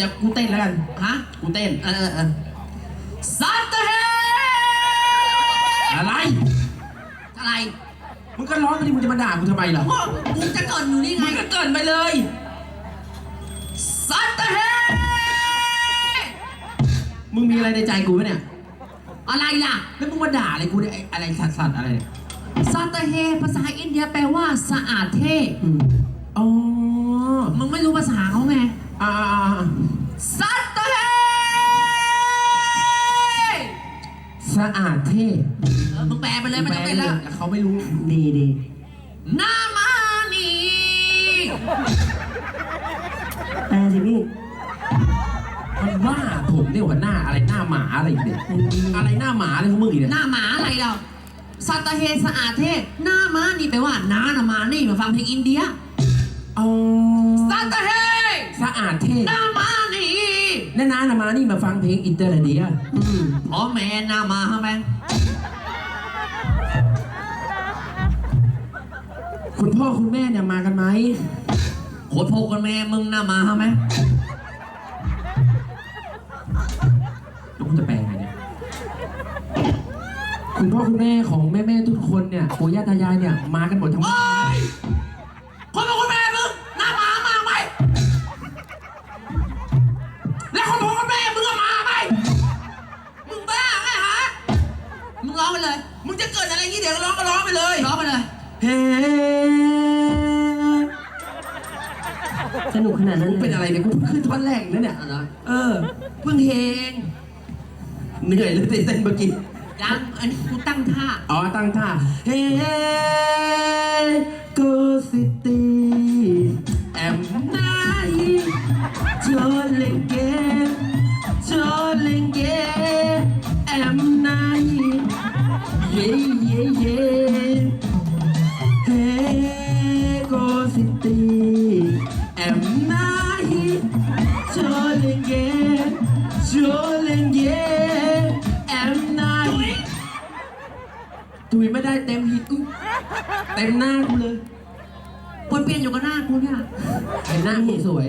เดี๋ยวกูเต้นแล้วกันฮะกูเต้นเออเออเออซัตเฮอะไร อะไรมึงก็ร้องไปดิมึงจะมาด่ากูทำไมล่ะพ่อกูจะเกรินอยู่นี่ไงมึงก็เกินไปเลยซัตเฮมึงมีอะไรในใจกูไหมเนี่ย อะไรล่ะ แล้วมึงมาด่าอะไรกูเนี่ยไอ้อะไรสัตว์สัตว์อะไรเนี่ยซัตเฮภาษาอินเดียแปลว่าสะอาดเท่อ๋อ มึงไม่รู้ภาษาเขาไง อ่าอ่าอ่า ซัตเฮ สะอาดเท่เออมึงแปลไปเลยไม่ต้องเต้นแล้ว แต่เขาไม่รู้ ดีดีนามานีแปลสิพี่มันว่าผมเนี่ยหัวหน้าอะไรหน้าหมาอะไรอีกเนี่ยอะไรหน้าหมาอะไรของมึงอีกเนี่ยหน้าหมาอะไรเราซัตเฮสะอาดเท่หน้ามานี่แปลว่าน้าน่ะมานี่มาฟังเพลงอินเดียอ๋อซัตเฮสะอาดเท่หน้ามา นี่แน่นานามานี่มาฟังเพลงอินเตอร์เดียอ๋อแม่หน้ามาฮะแม่คุณพ่อคุณแม่เนี่ยมากันไหมโคตรโพกันแม่มึงหน้ามาฮะแม่แล้วคุณจะแปลไงเนี่ยคุณพ่อคุณแม่ของแม่แม่ๆทุกคนเนี่ยปู่ย่าตายายเนี่ยมากันหมดทั้งบ้านคน ร้องไปเลย มึงจะเกิดอะไรงี้เดี๋ยวร้องก็ร้องไปเลย ร้องไปเลยเฮ้สนุกขนาดนั้นมึงเลเป็นยอะไรเนี่ยกูเพิ่งขึ้นท่อนแรกนะเนี่ยเอาเหรอเออเพิ่งเฮงเหนื่อยเลยเต้นเมื่อกี้ ยังอันนี้กูตั้งท่า อ๋อตั้งท่าเฮ้กูซิตี้ ย่เย่เย่เฮ้กูซิตี้แอมไนจอเลงเกจอเลงเกแอมไนตุยไม่ได้เต็มฮิตอุ๊เต็มหน้ากูเลยคนเปลี่ยนอยู่กับหน้ากูเนี่ยไอ้หน้ากูสวย